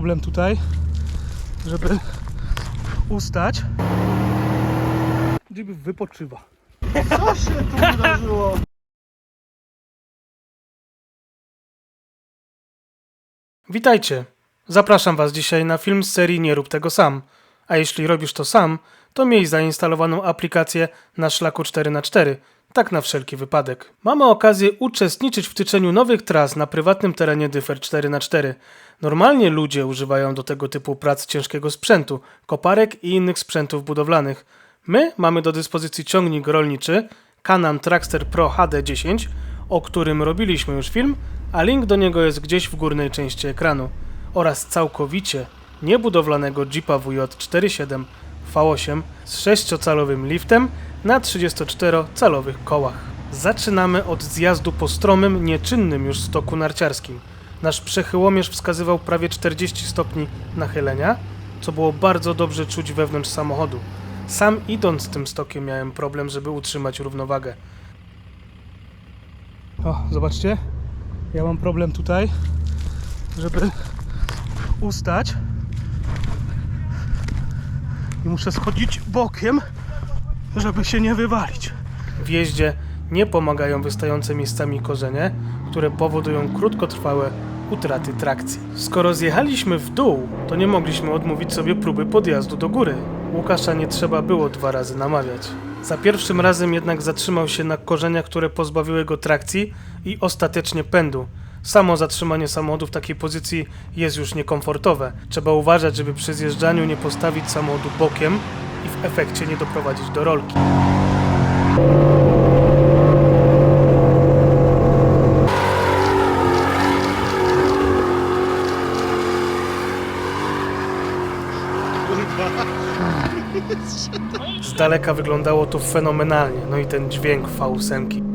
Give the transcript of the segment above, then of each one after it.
problem tutaj, żeby ustać. Jeep wypoczywa. Co się tu wydarzyło? Witajcie. Zapraszam Was dzisiaj na film z serii Nie rób tego sam. A jeśli robisz to sam, to miej zainstalowaną aplikację na szlaku 4x4, tak na wszelki wypadek. Mamy okazję uczestniczyć w tyczeniu nowych tras na prywatnym terenie Dyfer 4x4. Normalnie ludzie używają do tego typu prac ciężkiego sprzętu, koparek i innych sprzętów budowlanych. My mamy do dyspozycji ciągnik rolniczy Canam Traxter Pro HD10, o którym robiliśmy już film, a link do niego jest gdzieś w górnej części ekranu, oraz całkowicie niebudowlanego Jeepa WJ47 V8 z 6-calowym liftem na 34-calowych kołach. Zaczynamy od zjazdu po stromym, nieczynnym już stoku narciarskim. Nasz przechyłomierz wskazywał prawie 40 stopni nachylenia, co było bardzo dobrze czuć wewnątrz samochodu. Sam idąc tym stokiem miałem problem, żeby utrzymać równowagę. O, zobaczcie. Ja mam problem tutaj, żeby ustać. I muszę schodzić bokiem, żeby się nie wywalić. W jeździe nie pomagają wystające miejscami korzenie, które powodują krótkotrwałe utraty trakcji. Skoro zjechaliśmy w dół, to nie mogliśmy odmówić sobie próby podjazdu do góry. Łukasza nie trzeba było dwa razy namawiać. Za pierwszym razem jednak zatrzymał się na korzeniach, które pozbawiły go trakcji i ostatecznie pędu. Samo zatrzymanie samochodu w takiej pozycji jest już niekomfortowe. Trzeba uważać, żeby przy zjeżdżaniu nie postawić samochodu bokiem i w efekcie nie doprowadzić do rolki. Z daleka wyglądało to fenomenalnie, no i ten dźwięk V8.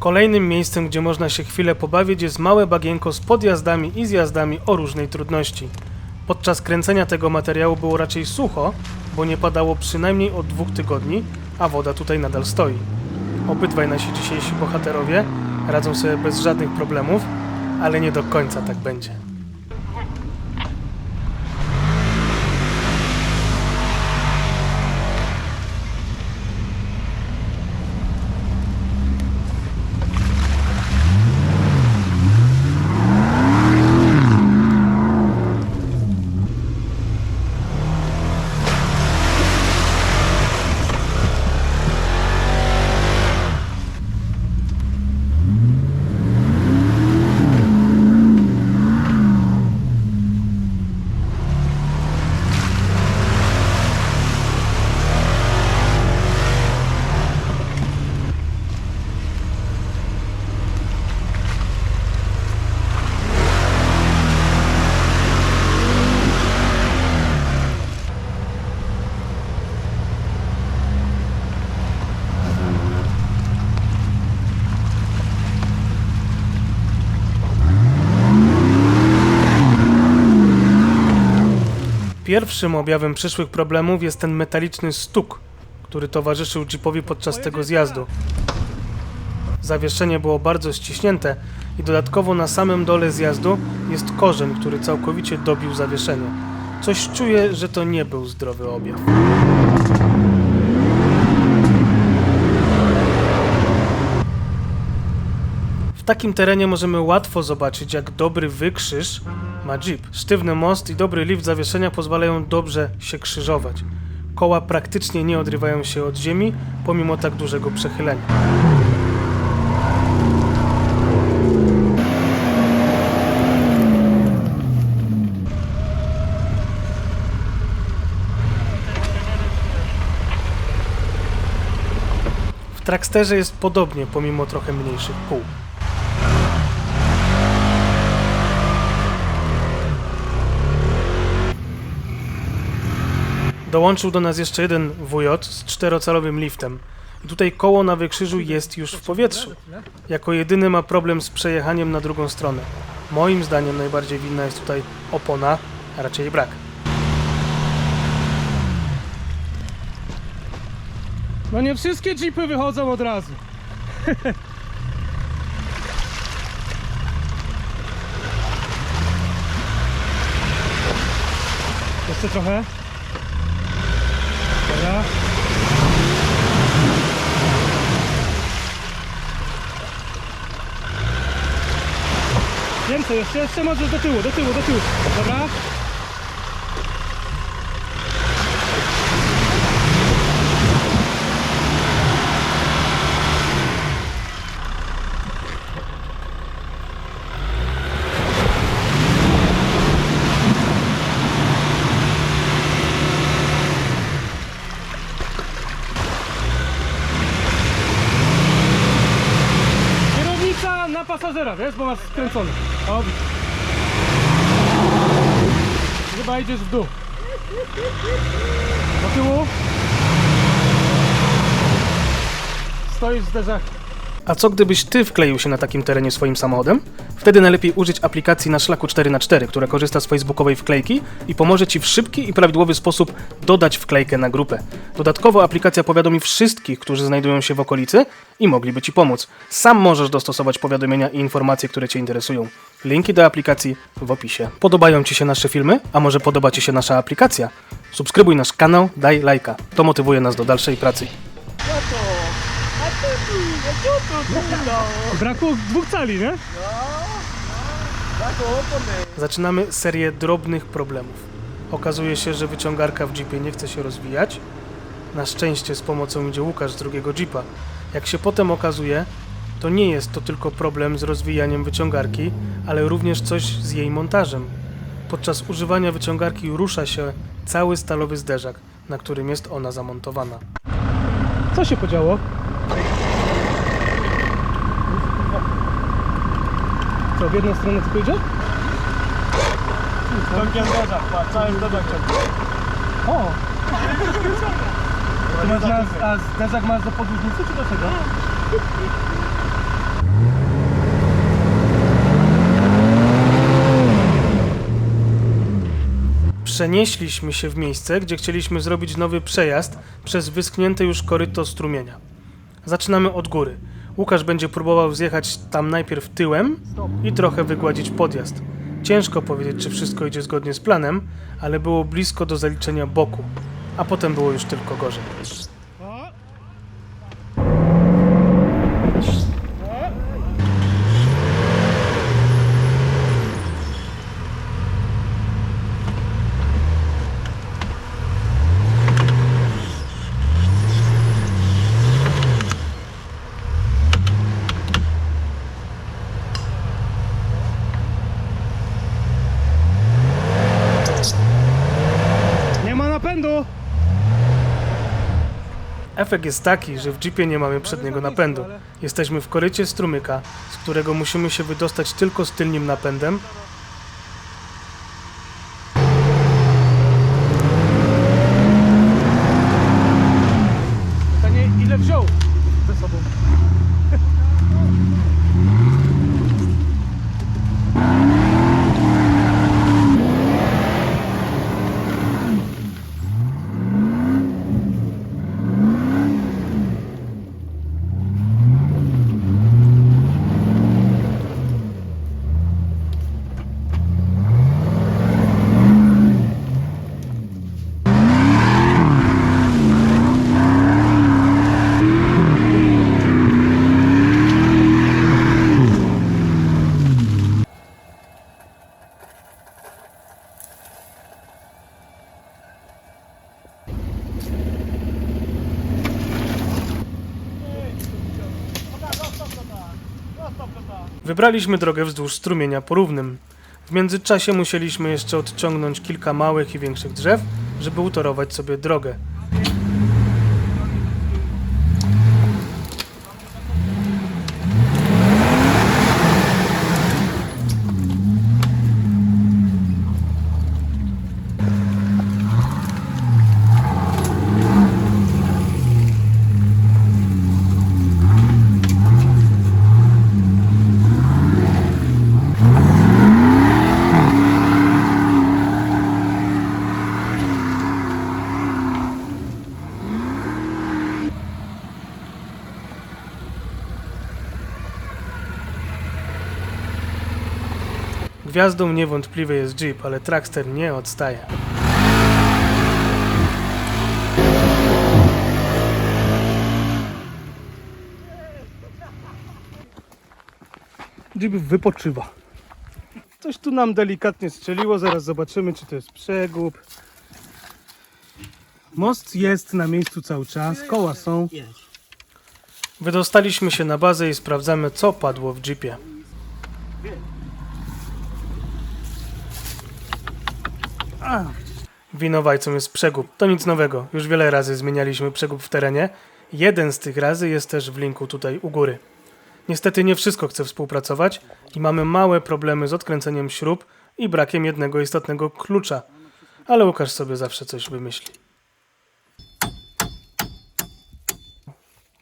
Kolejnym miejscem, gdzie można się chwilę pobawić jest małe bagienko z podjazdami i zjazdami o różnej trudności. Podczas kręcenia tego materiału było raczej sucho, bo nie padało przynajmniej od dwóch tygodni, a woda tutaj nadal stoi. Obydwaj nasi dzisiejsi bohaterowie radzą sobie bez żadnych problemów, ale nie do końca tak będzie. Pierwszym objawem przyszłych problemów jest ten metaliczny stuk, który towarzyszył Jeepowi podczas tego zjazdu. Zawieszenie było bardzo ściśnięte i dodatkowo na samym dole zjazdu jest korzeń, który całkowicie dobił zawieszenie. Coś czuję, że to nie był zdrowy objaw. W takim terenie możemy łatwo zobaczyć, jak dobry wykrzyż ma Jeep. Sztywny most i dobry lift zawieszenia pozwalają dobrze się krzyżować. Koła praktycznie nie odrywają się od ziemi, pomimo tak dużego przechylenia. W Traxterze jest podobnie, pomimo trochę mniejszych kół. Dołączył do nas jeszcze jeden WJ z czterocalowym liftem. Tutaj koło na wykrzyżu jest już w powietrzu. Jako jedyny ma problem z przejechaniem na drugą stronę. Moim zdaniem najbardziej winna jest tutaj opona, a raczej brak. No nie wszystkie jeepy wychodzą od razu. Jeszcze trochę. Dobra. Więcej, jeszcze, jeszcze możesz do tyłu, do tyłu, do tyłu. Dobra. Kierownica na pasażera, wiesz, bo masz skręcony. O, widzisz. Chyba idziesz w dół. Do tyłu. Stoisz w zderzach. A co gdybyś ty wkleił się na takim terenie swoim samochodem? Wtedy najlepiej użyć aplikacji na szlaku 4x4, która korzysta z facebookowej wklejki i pomoże ci w szybki i prawidłowy sposób dodać wklejkę na grupę. Dodatkowo aplikacja powiadomi wszystkich, którzy znajdują się w okolicy i mogliby ci pomóc. Sam możesz dostosować powiadomienia i informacje, które cię interesują. Linki do aplikacji w opisie. Podobają ci się nasze filmy? A może podoba ci się nasza aplikacja? Subskrybuj nasz kanał, daj lajka. To motywuje nas do dalszej pracy. Ja to. A ty tu, a co tu tu Brakło dwóch cali, nie? Zaczynamy serię drobnych problemów. Okazuje się, że wyciągarka w jeepie nie chce się rozwijać. Na szczęście z pomocą idzie Łukasz z drugiego jeepa. Jak się potem okazuje, to nie jest to tylko problem z rozwijaniem wyciągarki, ale również coś z jej montażem. Podczas używania wyciągarki rusza się cały stalowy zderzak, na którym jest ona zamontowana. Co się podziało? Co, w jedną stronę tylko idzie? Ciągiem patrz, całym ciągiem. O! Ty masz na, a zderzak masz do podłużnicy czy do czego? Przenieśliśmy się w miejsce, gdzie chcieliśmy zrobić nowy przejazd przez wyschnięte już koryto strumienia. Zaczynamy od góry. Łukasz będzie próbował zjechać tam najpierw tyłem i trochę wygładzić podjazd. Ciężko powiedzieć, czy wszystko idzie zgodnie z planem, ale było blisko do zaliczenia boku, a potem było już tylko gorzej. Nie ma napędu! Efekt jest taki, że w jeepie nie mamy przedniego napędu. Jesteśmy w korycie strumyka, z którego musimy się wydostać tylko z tylnym napędem. Wybraliśmy drogę wzdłuż strumienia porównym. W międzyczasie musieliśmy jeszcze odciągnąć kilka małych i większych drzew, żeby utorować sobie drogę. Gwiazdą niewątpliwie jest Jeep, ale Trackster nie odstaje. Jeep wypoczywa. Coś tu nam delikatnie strzeliło, zaraz zobaczymy czy to jest przegub. Most jest na miejscu cały czas, koła są. Wydostaliśmy się na bazę i sprawdzamy co padło w jeepie. Winowajcą jest przegub. To nic nowego. Już wiele razy zmienialiśmy przegub w terenie. Jeden z tych razy jest też w linku tutaj u góry. Niestety nie wszystko chce współpracować i mamy małe problemy z odkręceniem śrub i brakiem jednego istotnego klucza. Ale Łukasz sobie zawsze coś wymyśli.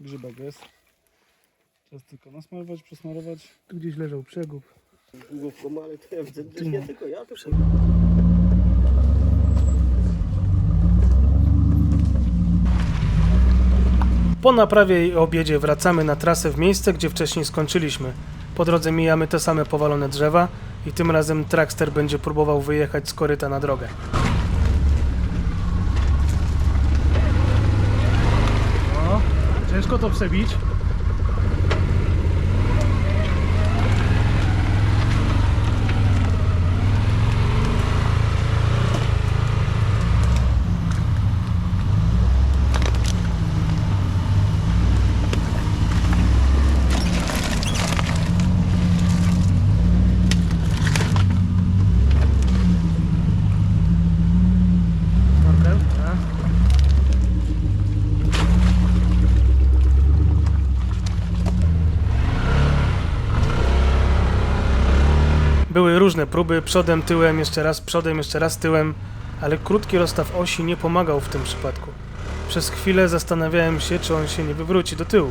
Grzybek jest. Teraz tylko nasmarować, przesmarować. Tu gdzieś leżał przegub. Długo w komu, ale to ja widzę, że nie tylko ja, to Po naprawie i obiedzie wracamy na trasę w miejsce, gdzie wcześniej skończyliśmy. Po drodze mijamy te same powalone drzewa i tym razem Trackster będzie próbował wyjechać z koryta na drogę. O, ciężko to przebić. Okej, tak. Były różne próby, przodem, tyłem, jeszcze raz przodem, jeszcze raz tyłem, ale krótki rozstaw osi nie pomagał w tym przypadku. Przez chwilę zastanawiałem się, czy on się nie wywróci do tyłu.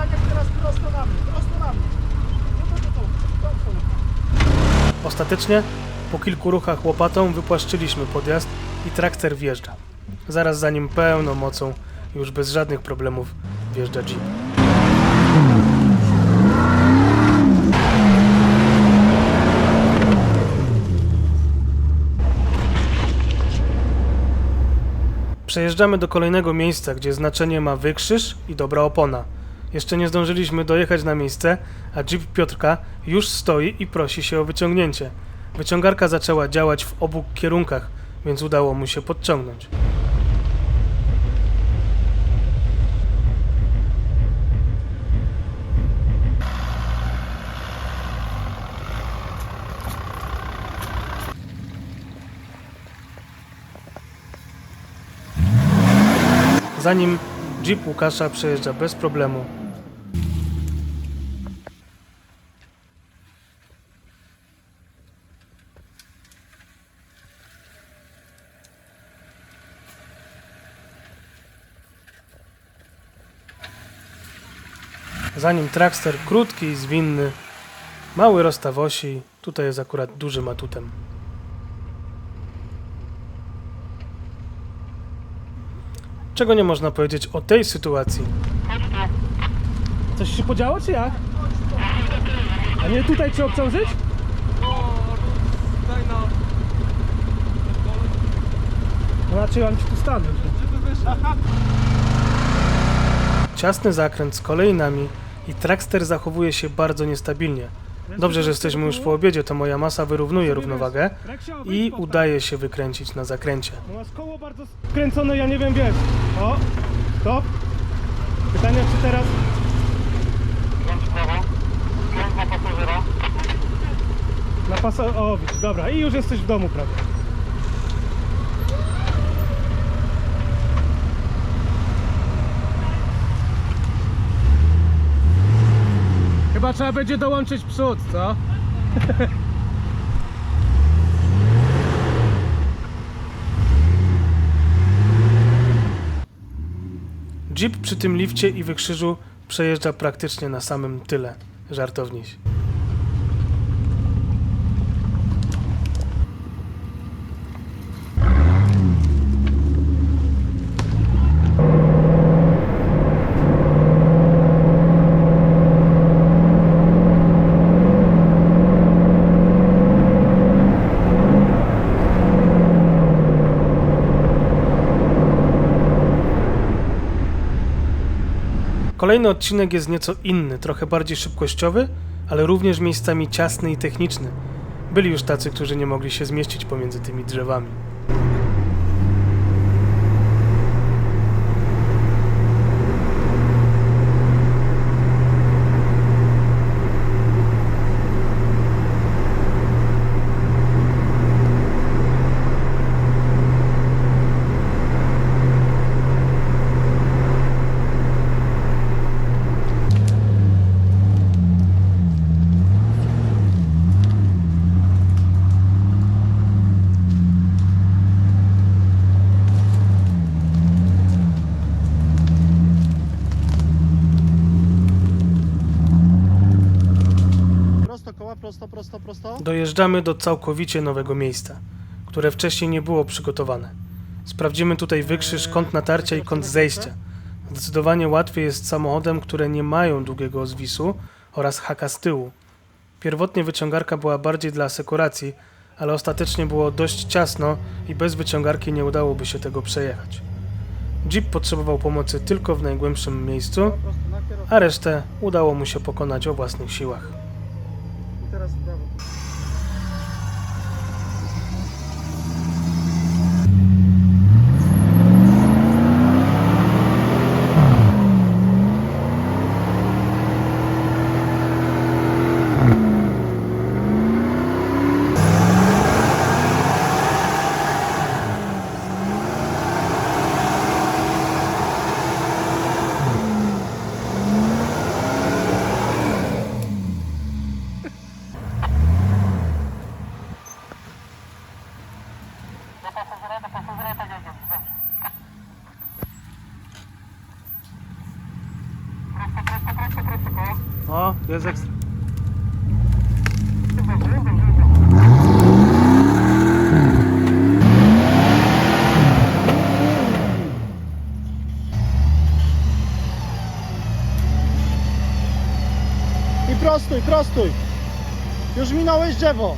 tak jak teraz prosto na mnie, prosto na mnie. No to, to, to, to, to. Ostatecznie, po kilku ruchach łopatą wypłaszczyliśmy podjazd i traktor wjeżdża. Zaraz za nim pełną mocą, już bez żadnych problemów, wjeżdża Jeep. Przejeżdżamy do kolejnego miejsca, gdzie znaczenie ma wykrzyż i dobra opona. Jeszcze nie zdążyliśmy dojechać na miejsce, a Jeep Piotrka już stoi i prosi się o wyciągnięcie. Wyciągarka zaczęła działać w obu kierunkach, więc udało mu się podciągnąć. Zanim Jeep Łukasza przejeżdża bez problemu, Zanim Trackster krótki i zwinny, mały rozstaw osi, tutaj jest akurat dużym atutem. Czego nie można powiedzieć o tej sytuacji? Coś się podziało, czy jak? A nie tutaj cię obciążyć? No raczej mam ci tu stanąć. Ciasny zakręt z kolejnami i Trackster zachowuje się bardzo niestabilnie. Dobrze, że jesteśmy już po obiedzie, to moja masa wyrównuje równowagę i udaje się wykręcić na zakręcie. No masz koło bardzo skręcone, ja nie wiem, wiesz. O, stop. Pytanie, czy teraz... Na pasa... O, widzisz, dobra. I już jesteś w domu prawie. Chyba trzeba będzie dołączyć przód, co? Jeep przy tym lifcie i wykrzyżu przejeżdża praktycznie na samym tyle. Żartowniś. Kolejny odcinek jest nieco inny, trochę bardziej szybkościowy, ale również miejscami ciasny i techniczny. Byli już tacy, którzy nie mogli się zmieścić pomiędzy tymi drzewami. Prosto koła, prosto. Dojeżdżamy do całkowicie nowego miejsca, które wcześniej nie było przygotowane. Sprawdzimy tutaj wykrzyż, kąt natarcia i kąt zejścia. Zdecydowanie łatwiej jest samochodem, które nie mają długiego zwisu oraz haka z tyłu. Pierwotnie wyciągarka była bardziej dla asekuracji, ale ostatecznie było dość ciasno i bez wyciągarki nie udałoby się tego przejechać. Jeep potrzebował pomocy tylko w najgłębszym miejscu, a resztę udało mu się pokonać o własnych siłach. O, jest ekstra. I prostuj, prostuj. Już minąłeś drzewo.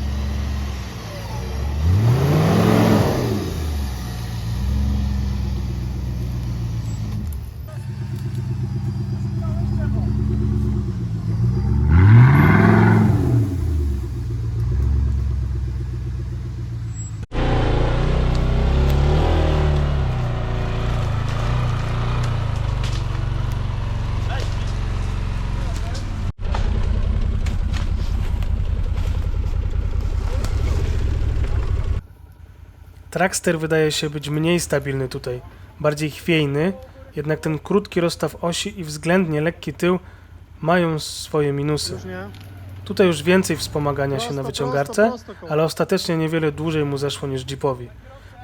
Trackster wydaje się być mniej stabilny tutaj, bardziej chwiejny, jednak ten krótki rozstaw osi i względnie lekki tył mają swoje minusy. Już nie. Tutaj już więcej wspomagania się na Prosto, wyciągarce, prosto, prosto koło. ale ostatecznie niewiele dłużej mu zeszło niż Jeepowi.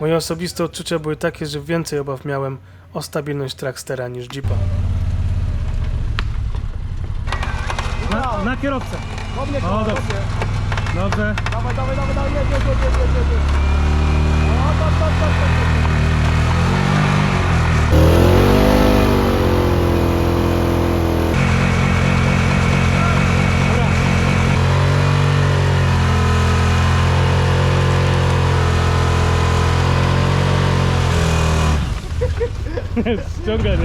Moje osobiste odczucia były takie, że więcej obaw miałem o stabilność Trackstera niż Jeepa. Na, na kierowcę! Do mnie, O, koło, do dobrze. mnie. Dobrze. Dawaj, dawaj, dawaj, dawaj, jedź, jedź, jedź, jedź, jedź, jedź. O, tak, tak, tak, tak, tak. Ściąga,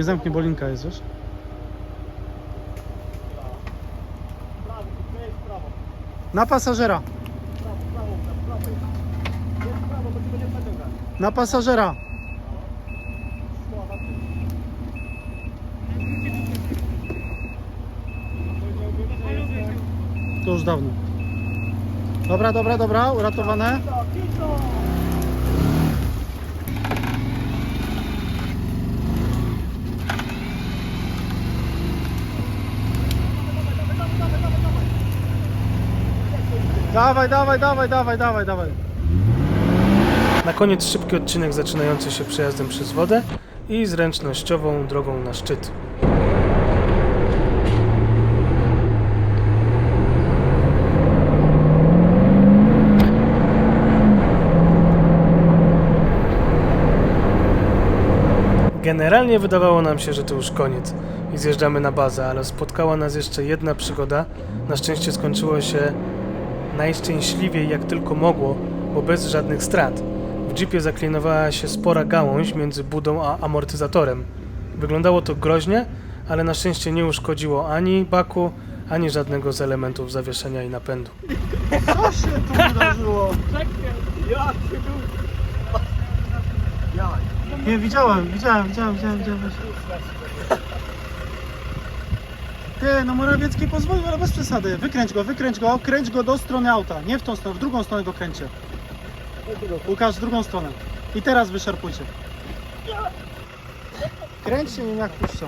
nie? Nie zamknie, bo linka jest, wiesz? Na pasażera. Na pasażera. To już dawno. Dobra, dobra, dobra, uratowane. Dawaj, dawaj, dawaj, dawaj, dawaj, dawaj. Na koniec szybki odcinek zaczynający się przejazdem przez wodę i zręcznościową drogą na szczyt. Generalnie wydawało nam się, że to już koniec i zjeżdżamy na bazę, ale spotkała nas jeszcze jedna przygoda. Na szczęście skończyło się najszczęśliwiej jak tylko mogło, bo bez żadnych strat. W jeepie zaklinowała się spora gałąź między budą a amortyzatorem. Wyglądało to groźnie, ale na szczęście nie uszkodziło ani baku, ani żadnego z elementów zawieszenia i napędu. Co się tu wydarzyło? Nie, widziałem, widziałem, widziałem, widziałem, widziałem. Ty, no Morawiecki pozwolił, ale bez przesady. Wykręć go, wykręć go, kręć go do strony auta. Nie w tą stronę, w drugą stronę go kręcie. Łukasz, w drugą stronę. I teraz wyszarpujcie. Kręćcie nim jak puszcza.